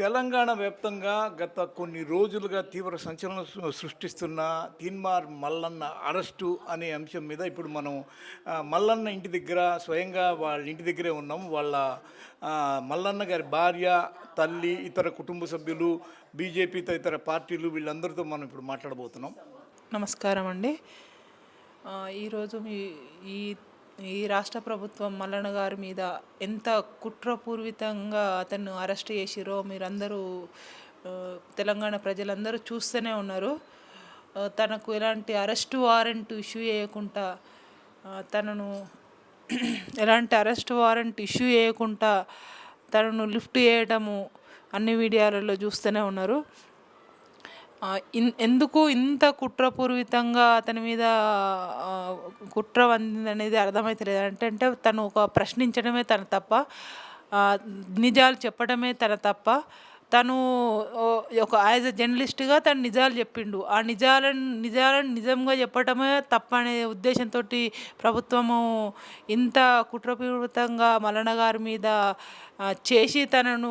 తెలంగాణ వ్యాప్తంగా గత కొన్ని రోజులుగా తీవ్ర సంచలనం సృష్టిస్తున్న తీన్మార్ మల్లన్న అరెస్టు అనే అంశం మీద ఇప్పుడు మనం మల్లన్న ఇంటి దగ్గర స్వయంగా వాళ్ళ ఇంటి దగ్గరే ఉన్నాం. వాళ్ళ మల్లన్న గారి భార్య తల్లి ఇతర కుటుంబ సభ్యులు బీజేపీ తదితర పార్టీలు వీళ్ళందరితో మనం ఇప్పుడు మాట్లాడబోతున్నాం. నమస్కారం అండి. ఈరోజు మీ ఈ ఈ రాష్ట్ర ప్రభుత్వం మల్లన్న గారి మీద ఎంత కుట్రపూర్వితంగా అతను అరెస్ట్ చేసిరో మీరందరూ తెలంగాణ ప్రజలందరూ చూస్తూనే ఉన్నారు. తనకు ఎలాంటి అరెస్ట్ వారెంట్ ఇష్యూ చేయకుండా తనను ఎలాంటి అరెస్ట్ వారెంట్ ఇష్యూ చేయకుండా తనను లిఫ్ట్ చేయడము అన్ని మీడియాలలో చూస్తూనే ఉన్నారు. ఎందుకు ఇంత కుట్రపూర్వితంగా అతని మీద కుట్ర వంది అనేది అర్థమవుతలేదు అంటే అంటే తను ఒక ప్రశ్నించడమే తన తప్ప నిజాలు చెప్పడమే తన తప్ప. తను ఒక యాజ్ ఎ జర్నలిస్ట్గా తను నిజాలు చెప్పిండు. ఆ నిజాలను నిజాలను నిజంగా చెప్పడమే తప్ప అనే ఉద్దేశంతో ప్రభుత్వము ఇంత కుట్రపూరితంగా మలన గారి మీద చేసి తనను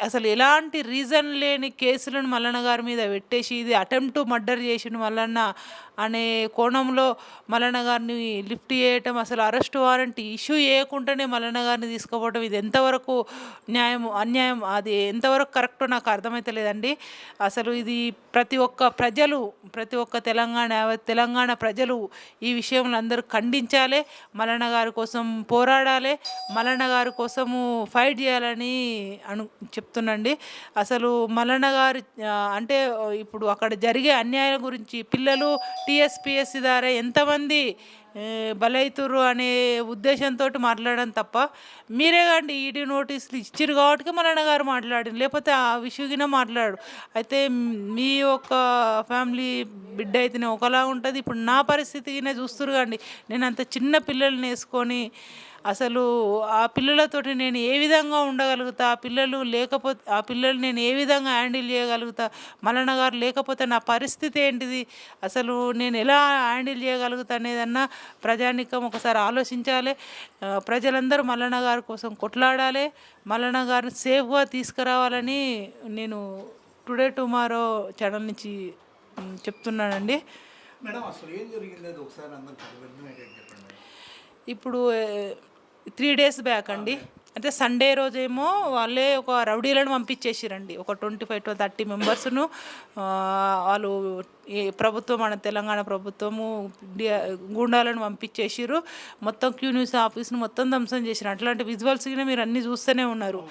అసలు ఎలాంటి రీజన్ లేని కేసులను మల్లన్న గారి మీద పెట్టేసి ఇది అటెంప్ట్ మర్డర్ చేసిన మల్లన్న అనే కోణంలో మల్లన్న గారిని లిఫ్ట్ చేయటం అసలు అరెస్ట్ వారెంట్ ఇష్యూ చేయకుండానే మల్లన్న గారిని తీసుకుపోవడం ఇది ఎంతవరకు న్యాయం అన్యాయం అది ఎంతవరకు కరెక్టో నాకు అర్థమైతలేదండి అసలు ఇది ప్రతి ఒక్క ప్రజలు ప్రతి ఒక్క తెలంగాణ తెలంగాణ ప్రజలు ఈ విషయంలో అందరూ ఖండించాలి. మల్లన్న గారి కోసం పోరాడాలి. మల్లన్న గారి కోసము ఫైట్ చేయాలని అను చెప్తున్నాండి అసలు మల్లన్న గారు అంటే ఇప్పుడు అక్కడ జరిగే అన్యాయం గురించి పిల్లలు టీఎస్పిఎస్సి ద్వారా ఎంతమంది బలైతురు అనే ఉద్దేశంతో మాట్లాడడం తప్ప మీరే కానీ ఈడీ నోటీసులు ఇచ్చారు కాబట్టి మల్లన్న గారు మాట్లాడింది లేకపోతే ఆ విషయగిన మాట్లాడు. అయితే మీ యొక్క ఫ్యామిలీ బిడ్డ అయితేనే ఒకలా ఉంటుంది. ఇప్పుడు నా పరిస్థితినే చూస్తురు కండి. నేను అంత చిన్న పిల్లల్ని వేసుకొని అసలు ఆ పిల్లలతోటి నేను ఏ విధంగా ఉండగలుగుతా? ఆ పిల్లలు లేకపోతే ఆ పిల్లలు నేను ఏ విధంగా హ్యాండిల్ చేయగలుగుతా? మల్లన్న గారు లేకపోతే నా పరిస్థితి ఏంటిది? అసలు నేను ఎలా హ్యాండిల్ చేయగలుగుతా అనేదన్నా ప్రజానికం ఒకసారి ఆలోచించాలి. ప్రజలందరూ మల్లన్న గారి కోసం కొట్లాడాలి. మల్లన్న గారిని సేఫ్గా తీసుకురావాలని నేను టుడే టుమారో ఛానల్ నుంచి చెప్తున్నానండి. మేడం అసలు ఏం జరిగింది? ఒకసారి అందరికీ ఇప్పుడు త్రీ డేస్ బ్యాక్ అండి. అంటే సండే రోజేమో వాళ్ళే ఒక రౌడీలను పంపించేసిరండి. ఒక ట్వంటీ ఫైవ్ టు థర్టీ మెంబర్స్ను వాళ్ళు ఈ ప్రభుత్వం మన తెలంగాణ ప్రభుత్వము గుండాలను గూండాలను మొత్తం క్యూ న్యూస్ ఆఫీస్ను మొత్తం ధ్వంసం చేసిరు అట్లాంటి విజువల్స్ మీరు అన్నీ చూస్తూనే ఉన్నారు.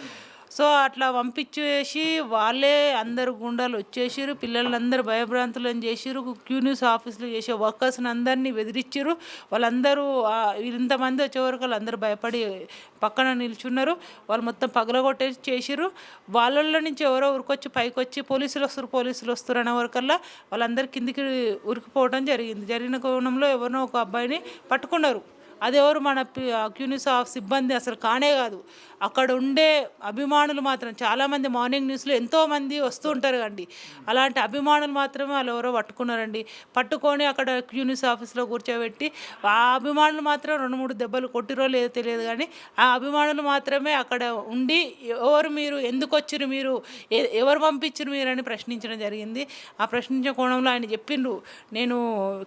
సో అట్లా పంపించేసి వాళ్ళే అందరు గుండాలు వచ్చేసారు పిల్లలందరూ భయభ్రాంతులను చేసిరు క్యూ న్యూస్ ఆఫీస్లో చేసే వర్కర్స్ని అందరినీ బెదిరించారు వాళ్ళందరూ ఇంతమంది వచ్చేవరకు వాళ్ళందరూ భయపడి పక్కన నిల్చున్నారు. వాళ్ళు మొత్తం పగలగొట్టేసి చేసిరు వాళ్ళల్లో నుంచి ఎవరో ఉరికొచ్చి పైకి వచ్చి పోలీసులు వస్తారు పోలీసులు వస్తారు అనే వరకల్లా వాళ్ళందరూ కిందికి ఉరికిపోవడం జరిగింది. జరిగిన కోణంలో ఎవరినో ఒక అబ్బాయిని పట్టుకున్నారు. అది ఎవరు మన క్యూనిస్ ఆఫ్ సిబ్బంది అసలు కానే కాదు. అక్కడ ఉండే అభిమానులు మాత్రం చాలామంది మార్నింగ్ న్యూస్లో ఎంతోమంది వస్తూ ఉంటారు కండి. అలాంటి అభిమానులు మాత్రమే వాళ్ళు ఎవరో పట్టుకున్నారండి. పట్టుకొని అక్కడ క్యూనిస్ ఆఫీస్లో కూర్చోబెట్టి ఆ అభిమానులు మాత్రం రెండు మూడు దెబ్బలు కొట్టిరో లేదో తెలియదు కానీ ఆ అభిమానులు మాత్రమే అక్కడ ఉండి ఎవరు మీరు ఎందుకు వచ్చిరు మీరు ఎ- ఎవరు పంపించరు మీరు అని ప్రశ్నించడం జరిగింది. ఆ ప్రశ్నించే కోణంలో ఆయన చెప్పిండ్రు నేను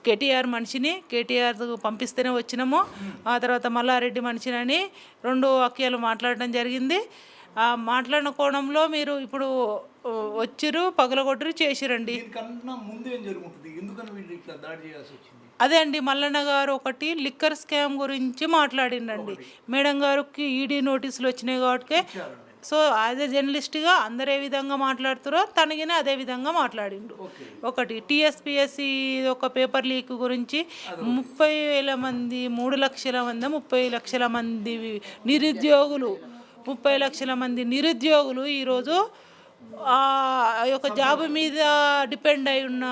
కేటీఆర్ మనిషిని కేటీఆర్ పంపిస్తేనే వచ్చినాము. ఆ తర్వాత మల్లారెడ్డి మనిషినని రెండు వాక్యాలు మాట్లాడడం జరిగింది. ఆ మాట్లాడిన కోణంలో మీరు ఇప్పుడు వచ్చిరు పగలగొట్టరు చేసిరండి. అదే అండి మల్లన్న గారు ఒకటి లిక్కర్ స్కామ్ గురించి మాట్లాడిండండి. మేడం గారికి ఈడీ నోటీసులు వచ్చినాయి కాబట్టి సో యాజ్ ఎ జర్నలిస్ట్గా అందరు ఏ విధంగా మాట్లాడుతారో తనగిన అదే విధంగా మాట్లాడిండు. ఒకటి టీఎస్పిఎస్సి ఒక పేపర్ లీక్ గురించి ముప్పై వేల మంది మూడు లక్షల మంది ముప్పై లక్షల మంది నిరుద్యోగులు ముప్పై లక్షల మంది నిరుద్యోగులు ఈరోజు ఆ యొక్క జాబ్ మీద డిపెండ్ అయి ఉన్న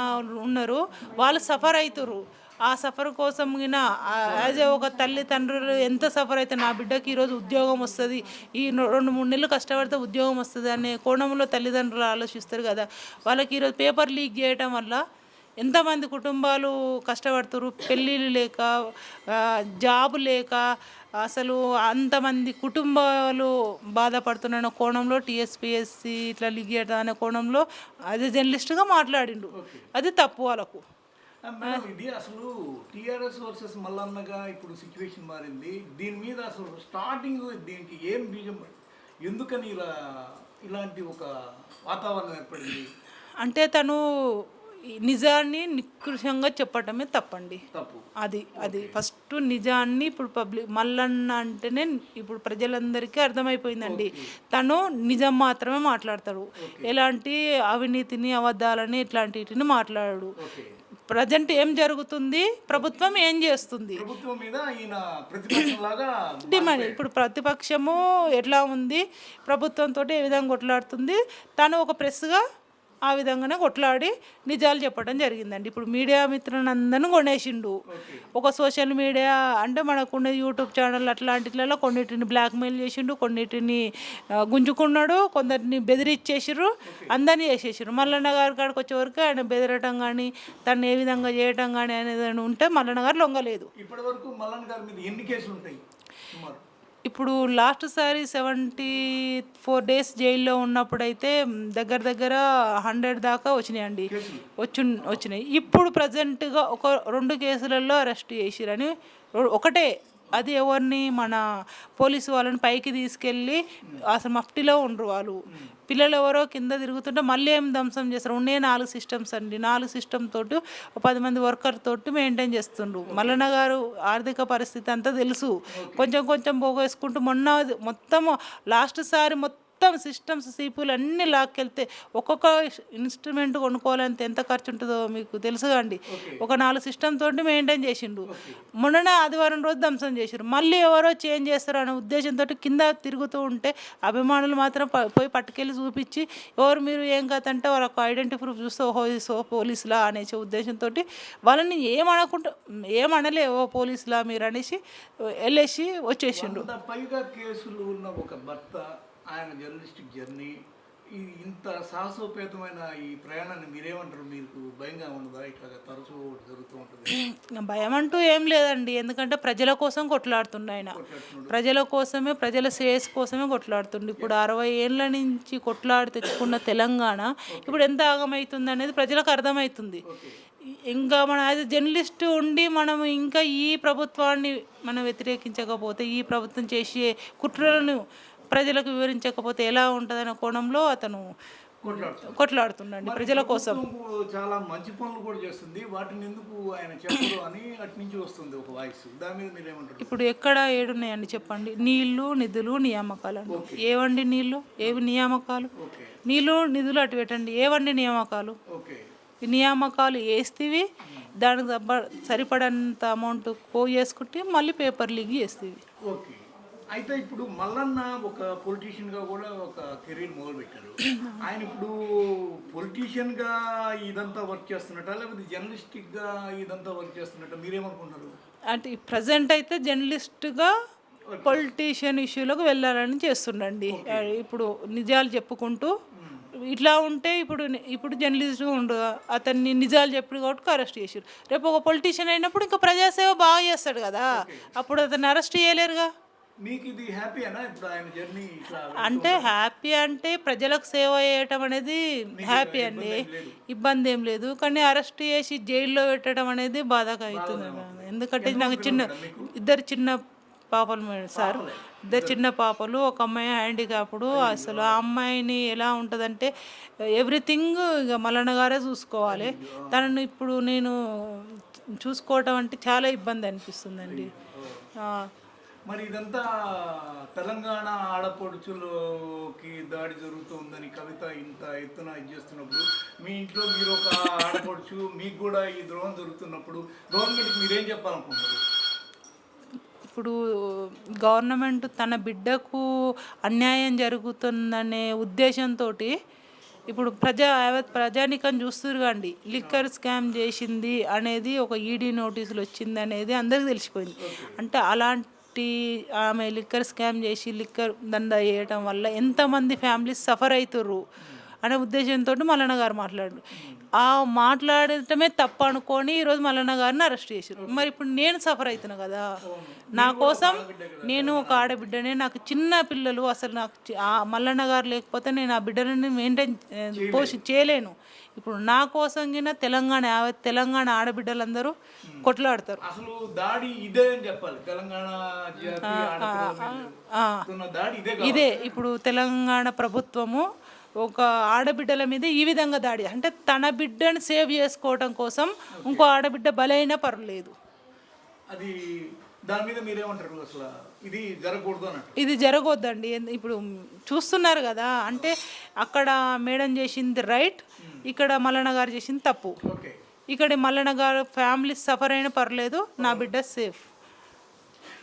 ఉన్నారు. వాళ్ళు సఫర్ అవుతారు ఆ సఫర్ కోసం యాజ్ ఏ ఒక తల్లి తండ్రులు ఎంత సఫర్ అయితే నా బిడ్డకి ఈరోజు ఉద్యోగం వస్తుంది ఈ రెండు మూడు నెలలు కష్టపడితే ఉద్యోగం వస్తుంది అనే కోణంలో తల్లిదండ్రులు ఆలోచిస్తారు కదా. వాళ్ళకి ఈరోజు పేపర్ లీక్ చేయటం వల్ల ఎంతమంది కుటుంబాలు కష్టపడుతున్నారు పెళ్ళిళ్ళు లేక జాబు లేక అసలు అంతమంది కుటుంబాలు బాధపడుతున్న కోణంలో టీఎస్పిఎస్సి ఇట్లా లిగియట అనే కోణంలో అది జర్నలిస్ట్గా మాట్లాడిండు. అది తప్పు వాళ్ళకు. మేడం ఇది అసలు టిఆర్ఎస్ వర్సెస్ మల్లన్నగా ఇప్పుడు సిచ్యువేషన్ మారింది. దీని మీద అసలు స్టార్టింగ్ దీనికి ఏం బీజం ఎందుకని ఇలా ఇలాంటి ఒక వాతావరణం ఏర్పడింది? అంటే తను నిజాన్ని నికృషంగా చెప్పటమే తప్పండి. తప్పు. అది అది ఫస్ట్ నిజాన్ని ఇప్పుడు పబ్లిక్ మల్లన్న అంటేనే ఇప్పుడు ప్రజలందరికీ అర్థమైపోయిందండి. తను నిజం మాత్రమే మాట్లాడతాడు. ఎలాంటి అవినీతిని అబద్ధాలని ఇట్లాంటి వీటిని మాట్లాడాడు ప్రజెంట్ ఏం జరుగుతుంది? ప్రభుత్వం ఏం చేస్తుంది? డిమాండ్ ఇప్పుడు ప్రతిపక్షము ఎట్లా ఉంది? ప్రభుత్వంతో ఏ విధంగా కొట్లాడుతుంది? తను ఒక ప్రెస్గా ఆ విధంగానే కొట్లాడి నిజాలు చెప్పడం జరిగిందండి. ఇప్పుడు మీడియా మిత్రులందరినీ కొనేసిండు. ఒక సోషల్ మీడియా అంటే మనకున్న యూట్యూబ్ ఛానల్ అట్లాంటిలలో కొన్నిటిని బ్లాక్మెయిల్ చేసిండు కొన్నిటిని గుంజుకున్నాడు కొందరిని బెదిరించేసిర్రు అందరినీ చేసేసారు మల్లన్న గారి కాడికి వచ్చే వరకు ఆయన బెదరటం కానీ తను ఏ విధంగా చేయటం కానీ అనేది ఉంటే మల్లన్న గారు లొంగలేదు. ఇప్పటి వరకు మల్లన్ గారి మీద ఎన్ని కేసులు ఉంటాయి ఇప్పుడు లాస్ట్ సారి సెవెంటీ ఫోర్ డేస్ జైల్లో ఉన్నప్పుడైతే దగ్గర దగ్గర హండ్రెడ్ దాకా వచ్చినాయండి. వచ్చి వచ్చినాయి. ఇప్పుడు ప్రజెంట్గా ఒక రెండు కేసులలో అరెస్ట్ చేసిరని ఒకటే అది ఎవరిని మన పోలీసు వాళ్ళని పైకి తీసుకెళ్ళి అసలు మఫ్టీలో ఉండరు వాళ్ళు. పిల్లలు ఎవరో కింద తిరుగుతుంటే మళ్ళీ ఏం ధ్వంసం చేస్తారు? ఉండే నాలుగు సిస్టమ్స్ అండి. నాలుగు సిస్టమ్ తోటి పది మంది వర్కర్ తోటి మెయింటైన్ చేస్తుండ్రు. మల్లన్న గారు ఆర్థిక పరిస్థితి అంతా తెలుసు. కొంచెం కొంచెం పోగేసుకుంటూ మొన్న మొత్తం లాస్ట్ సారి మొత్తం సిస్టమ్స్ సీపులు అన్నీ లాక్కెళ్తే ఒక్కొక్క ఇన్స్ట్రుమెంట్ కొనుక్కోవాలంటే ఎంత ఖర్చు ఉంటుందో మీకు తెలుసుగా అండి. ఒక నాలుగు సిస్టమ్ తోటి మెయింటైన్ చేసిండు. మొన్ననే ఆదివారం రోజు ధ్వంసం చేసిండు. మళ్ళీ ఎవరో చేంజ్ చేస్తారు అనే ఉద్దేశంతో కింద తిరుగుతూ ఉంటే అభిమానులు మాత్రం పోయి పట్టుకెళ్ళి చూపించి ఎవరు మీరు ఏం కాదంటే వాళ్ళకు ఐడెంటిటీ ప్రూఫ్ చూస్తే ఓహో సో పోలీసులా అనేసి ఉద్దేశంతో వాళ్ళని ఏమనకుండా ఏమనలే ఓ పోలీసులా మీరు అనేసి వెళ్ళేసి వచ్చేసిండు. కేసులు ఉన్న ఒక భర్త ఆయన జర్నలిస్టిక్ జర్నీ. ఈ ఇంత సాహసోపేతమైన ఈ ప్రయాణాన్ని మీరేమంటారు? మీకు భయంగా ఉండదా ఇట్లా తరచూ జరుగుతూ ఉంటుంది. భయం అంటూ ఏం లేదండి. ఎందుకంటే ప్రజల కోసం కొట్లాడుతుండు ఆయన. ప్రజల కోసమే ప్రజల శ్రేయస్ కోసమే కొట్లాడుతుండు. ఇప్పుడు అరవై ఏళ్ళ నుంచి కొట్లాడి తెచ్చుకున్న తెలంగాణ ఇప్పుడు ఎంత ఆగమవుతుంది అనేది ప్రజలకు అర్థమవుతుంది ఇంకా మన యాజ్ జర్నలిస్ట్ ఉండి మనం ఇంకా ఈ ప్రభుత్వాన్ని మనం వ్యతిరేకించకపోతే ఈ ప్రభుత్వం చేసే కుట్రలను ప్రజలకు వివరించకపోతే ఎలా ఉంటుందనే కోణంలో అతను కొట్లాడుతుండండి ప్రజల కోసం. చాలా మంచి పనులు కూడా చేస్తుంది. వాటిని ఎందుకు ఆయన చెప్పరు అని అటు నుంచి వస్తుంది ఒక వాయిస్. దాని మీద మీరు ఏమంటారు? ఇప్పుడు ఎక్కడ ఏడున్నాయండి చెప్పండి. నీళ్ళు నిధులు నియామకాలు. అండి ఏవండి నీళ్ళు? ఏవి నియామకాలు? నీళ్ళు నిధులు అటు పెట్టండి. ఏవండి నియామకాలు? నియామకాలు వేస్తేవి. దానికి సరిపడంత అమౌంట్ పో చేసుకుంటే మళ్ళీ పేపర్ లీగ్ చేస్తేవి. ఓకే. అయితే ఇప్పుడు మల్లన్న ఒక పొలిటీషియన్గా కూడా ఒక కెరీర్ మొదలు పెట్టారు ఆయన ఇప్పుడు పొలిటీషియన్గా ఇదంతా వర్క్ చేస్తున్నట్ట? లేకపోతే జర్నలిస్టిక్గా ఇదంతా వర్క్ చేస్తున్నట్ట? మీరేమనుకుంటారు అంటే ప్రజెంట్ అయితే జర్నలిస్ట్గా పొలిటీషియన్ ఇష్యూలకు వెళ్ళాలని చేస్తుండండి. ఇప్పుడు నిజాలు చెప్పుకుంటూ ఇట్లా ఉంటే ఇప్పుడు ఇప్పుడు జర్నలిస్ట్ ఉండు అతన్ని నిజాలు చెప్పాడు కాబట్టి అరెస్ట్ చేసారు రేపు ఒక పొలిటీషియన్ అయినప్పుడు ఇంకా ప్రజాసేవ బాగా చేస్తాడు కదా. అప్పుడు అతన్ని అరెస్ట్ చేయలేరుగా. మీకు ఇది హ్యాపీనా ఇప్పుడు ఆయన జర్నీ ఇట్లా అంటే హ్యాపీ అంటే ప్రజలకు సేవ చేయటం అనేది హ్యాపీ అండి. ఇబ్బంది ఏం లేదు. కానీ అరెస్ట్ చేసి జైల్లో పెట్టడం అనేది బాధగా అవుతుంది ఎందుకంటే నాకు చిన్న ఇద్దరు చిన్న పాపలు సార్. ఇద్దరు చిన్న పాపలు ఒక అమ్మాయి హ్యాండిక్యాప్డ్. అసలు ఆ అమ్మాయిని ఎలా ఉంటుందంటే ఎవ్రీథింగ్ ఇక మల్లన్న గారే చూసుకోవాలి. తనను ఇప్పుడు నేను చూసుకోవటం అంటే చాలా ఇబ్బంది అనిపిస్తుందండి. మరి ఇదంతా తెలంగాణ ఆడపడుచులకి దాడి జరుగుతుందని కవిత ఇంత ఎత్తున చేస్తున్నప్పుడు మీ ఇంట్లో మీరు ఒక ఆడపడుచు మీకు కూడా ఈ ద్రోహం జరుగుతున్నప్పుడు గవర్నమెంట్కి మీరేం చెప్పాలనుకుంటున్నారు? ఇప్పుడు గవర్నమెంట్ తన బిడ్డకు అన్యాయం జరుగుతుందనే ఉద్దేశంతో ఇప్పుడు ప్రజా యావత్ ప్రజానికం చూస్తురు కండి లిక్కర్ స్కామ్ చేసింది అనేది ఒక ఈడీ నోటీసులు వచ్చింది అనేది అందరికీ తెలిసిపోయింది. అంటే అలాంటి ఆమె లిక్కర్ స్కామ్ చేసి లిక్కర్ దందా చేయటం వల్ల ఎంతమంది ఫ్యామిలీస్ సఫర్ అవుతుర్రు అనే ఉద్దేశంతో మల్లన్న గారు మాట్లాడారు. ఆ మాట్లాడటమే తప్పు అనుకొని ఈరోజు మల్లన్న గారిని అరెస్ట్ చేశారు. మరి ఇప్పుడు నేను సఫర్ అవుతున్నా కదా. నా కోసం నేను ఒక ఆడబిడ్డనే నాకు చిన్న పిల్లలు అసలు నాకు మల్లన్న గారు లేకపోతే నేను ఆ బిడ్డలని మెయింటైన్ పోషి చేయలేను. ఇప్పుడు నా కోసం గిన తెలంగాణ యావత్ తెలంగాణ ఆడబిడ్డలందరూ కొట్లాడతారు. అసలు దాడి ఇదే అని చెప్పాలి. తెలంగాణ. ఇదే ఇప్పుడు తెలంగాణ ప్రభుత్వము ఒక ఆడబిడ్డల మీద ఈ విధంగా దాడి. అంటే తన బిడ్డను సేవ్ చేసుకోవడం కోసం ఇంకో ఆడబిడ్డ బలైనా పర్లేదు. అది దాని మీద మీరేమంటారు అసలు? ఇది జరగకూడదు అన్నట్టు. ఇది జరగొద్దండి. ఎందు- ఇప్పుడు చూస్తున్నారు కదా అంటే అక్కడ మేడం చేసింది రైట్ ఇక్కడ మల్లన్న గారు చేసింది తప్పు. ఇక్కడ మల్లన్న గారు ఫ్యామిలీ సఫర్ అయినా పర్లేదు నా బిడ్డ సేఫ్.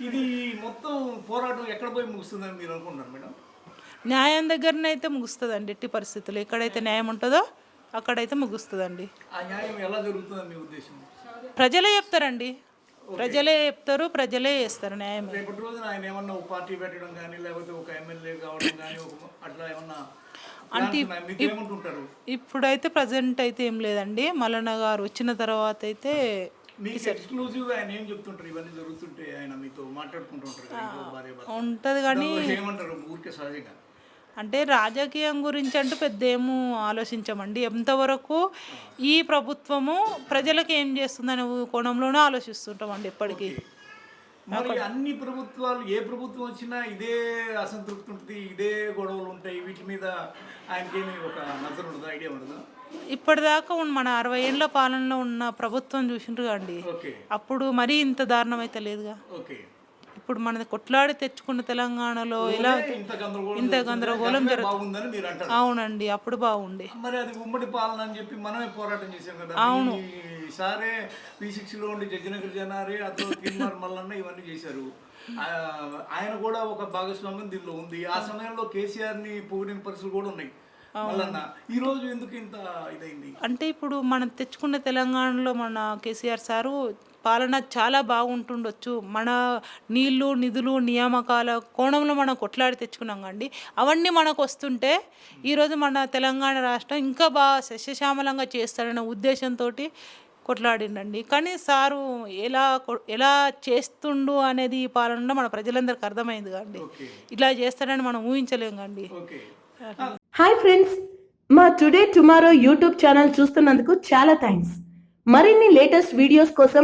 ఇది మొత్తం పోరాటం ఎక్కడ పోయి ముగుస్తుందని మీరు అనుకుంటున్నారు మేడం? న్యాయం దగ్గరనైతే ముగుస్తుందండి ఎట్టి పరిస్థితులు. ఎక్కడైతే న్యాయం ఉంటుందో అక్కడైతే ముగుస్తుందండి. ప్రజలే చెప్తారండి. ప్రజలే చెప్తారు ప్రజలే చేస్తారు న్యాయం. రేపటి రోజున ఆయన ఏమన్నా ఒక పార్టీ పెట్టడం కానీ లేకపోతే ఒక ఎమ్మెల్యే కావడం కానీ ఒక అట్లా ఏమన్నా plans ఉన్నాయా? మీకు ఏమంటుంటారు ఇప్పుడైతే ప్రజెంట్ అయితే ఏం లేదండి. మల్లన్న గారు వచ్చిన తర్వాత అయితే. ఉంటుంది కానీ అంటే రాజకీయం గురించి అంటూ పెద్ద ఏమో ఆలోచించమండి. ఎంతవరకు ఈ ప్రభుత్వము ప్రజలకు ఏం చేస్తుందనే కోణంలోనే ఆలోచిస్తుంటామండి ఎప్పటికీ. మరి అన్ని ప్రభుత్వాలు ఏ ప్రభుత్వం వచ్చినా ఇదే అసంతృప్తి ఉంటుంది ఇదే గొడవలు ఉంటాయి వీటి మీద ఆయనకేమి ఒక నజర్ ఉండదు ఐడియా ఉండదు? ఇప్పటిదాకా మన అరవై ఏళ్ళ పాలనలో ఉన్న ప్రభుత్వం చూసిండ్రు అండి. అప్పుడు మరీ ఇంత దారుణం అయితే లేదుగా. ఓకే. ఇప్పుడు మనది కొట్లాడి తెచ్చుకున్న తెలంగాణలో ఎలా ఇంత గందరగోళం జరుగుతుంది. అవునండి అప్పుడు బాగుండే. మరి అది ఉమ్మడి పాలన అని చెప్పి మనమే పోరాటం చేసాం కదా. ఈసారే పి లో ఉండి జడ్జినగర్ జనారే అతను తిరుమల మల్లన్న ఇవన్నీ చేశారు. ఆయన కూడా ఒక భాగస్వామ్యం దీనిలో ఉంది. ఆ సమయంలో కేసీఆర్ని పొగిడిన పరిస్థితులు కూడా ఉన్నాయి. మల్లన్న ఈ రోజు ఎందుకు ఇంత ఇదైంది? అంటే ఇప్పుడు మనం తెచ్చుకున్న తెలంగాణలో మన కేసీఆర్ సారు పాలన చాలా బాగుంటుండొచ్చు. మన నీళ్ళు నిధులు నియామకాల కోణంలో మనం కొట్లాడి తెచ్చుకున్నాం కండి. అవన్నీ మనకు వస్తుంటే ఈరోజు మన తెలంగాణ రాష్ట్రం ఇంకా బాగా సస్యశ్యామలంగా చేస్తాడనే ఉద్దేశంతో కొట్లాడిండండి కానీ సారు ఎలా కొ- ఎలా చేస్తుండు అనేది ఈ పాలనలో మన ప్రజలందరికీ అర్థమైంది కండి. ఇట్లా చేస్తాడని మనం ఊహించలేం కండి. ఓకే. హాయ్ ఫ్రెండ్స్ మా టుడే టుమారో యూట్యూబ్ ఛానల్ చూస్తున్నందుకు చాలా థ్యాంక్స్. మరిన్ని లేటెస్ట్ వీడియోస్ కోసం